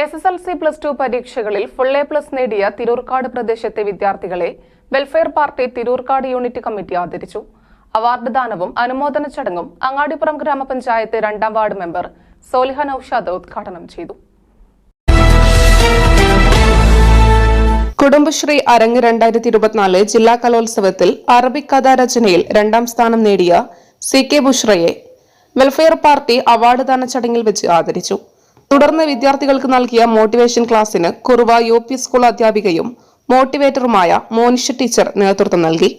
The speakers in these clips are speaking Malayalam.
S S L C plus two പരീക്ഷകളിൽ ഫുൾ എ പ്ലസ് നേടിയ തിരൂർക്കാട് പ്രദേശത്തെ വിദ്യാർത്ഥികളെ welfare party Tirurkkad unit committee ആദരിച്ചു. അവാർഡ് ദാനവും അനുമോദന ചടങ്ങും അങ്ങാടിപ്പുറം ഗ്രാമപഞ്ചായത്ത് രണ്ടാം വാർഡ് മെമ്പർ സോലിഹ നൌഷാദ് ഉദ്ഘാടനം ചെയ്തു. കുടുംബശ്രീ അരങ്ങ് രണ്ടായിരത്തി ഇരുപത്തിനാല് ജില്ലാ കലോത്സവത്തിൽ അറബിക് കഥാരചനയിൽ രണ്ടാം സ്ഥാനം നേടിയ സി കെ ബുഷ്രയെ വെൽഫെയർ പാർട്ടി അവാർഡ് ദാന ചടങ്ങിൽ വെച്ച് ആദരിച്ചു. തുടർന്ന് വിദ്യാർത്ഥികൾക്ക് നൽകിയ മോട്ടിവേഷൻ ക്ലാസ്സിന് കുറുവ യു പി സ്കൂൾ അധ്യാപികയും മോട്ടിവേറ്ററുമായ മോനിഷ ടീച്ചർ നേതൃത്വം നൽകി.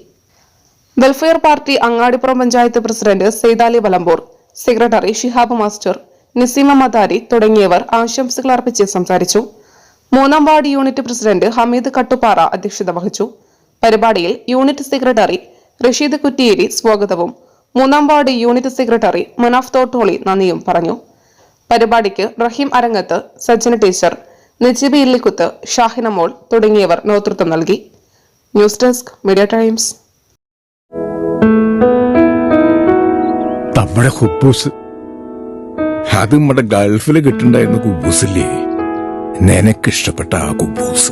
Welfare party Angadippuram panchayat president Saithali Valambur secretary Shihab master Niseema Madari തുടങ്ങിയവർ ആശംസകൾ അർപ്പിച്ച് സംസാരിച്ചു. മൂന്നാം ward unit president Hameed Kattupara അധ്യക്ഷത വഹിച്ചു. പരിപാടിയിൽ യൂണിറ്റ് സെക്രട്ടറി റഷീദ് കുറ്റിയേരി സ്വാഗതവും മൂന്നാം ward unit secretary Manaf Thottoli നന്ദിയും പറഞ്ഞു. പരിപാടിക്ക് റഹീം അരങ്ങത്ത് സജ്ജന ടീച്ചർ നജീബ് ഇല്ലിക്കുത്ത് ഷാഹിന മോൾ തുടങ്ങിയവർ നേതൃത്വം നൽകി. News desk media times. നമ്മുടെ ഹുബൂസ്. അത് നമ്മുടെ ഗൾഫിൽ കിട്ടുണ്ടായിരുന്ന കുബൂസില്ലേ? നിനക്കിഷ്ടപ്പെട്ട ആ കുബൂസ്.